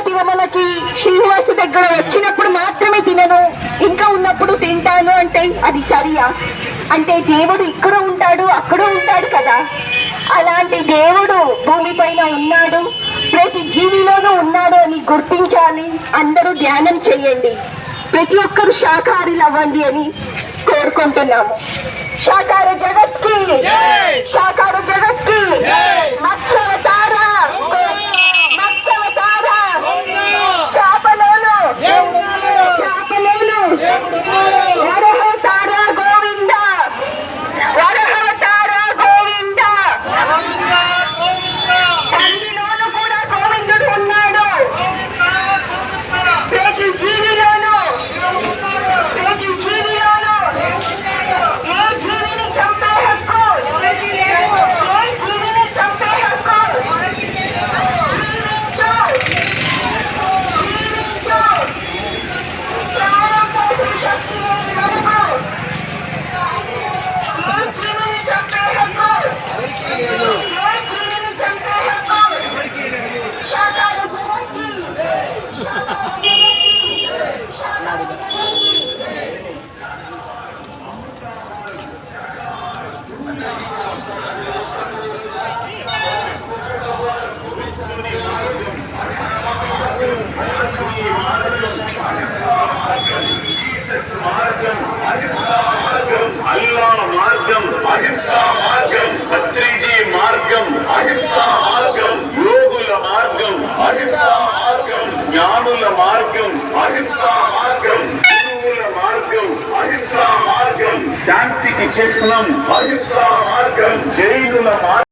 తిరుమలకి దగ్గర వచ్చినప్పుడు మాత్రమే తినను. ఇంకా ఉన్నప్పుడు తింటాను అంటే అది సరియా. అంటే దేవుడు ఇక్కడ ఉంటాడు అక్కడ ఉంటాడు కదా. అలాంటి దేవుడు భూమి పైన ఉన్నాడు ప్రతి జీవిలోనూ ఉన్నాడు అని గుర్తించాలి. అందరూ ధ్యానం చేయండి. ప్రతి ఒక్కరు శాకాహారులు అవ్వండి అని కోరుకుంటున్నాము. శాకార జగత్ జీసస్ మార్గం అహింసా మార్గం అల్లా మార్గం అహింసా మార్గం పత్రిజీ మార్గం అహింసా మార్గం యోగుల మార్గం అహింసా మార్గం జ్ఞానుల మార్గం అహింసా మార్గం గురువుల మార్గం అహింసా మార్గం. అహింసా మార్గం మార్గం.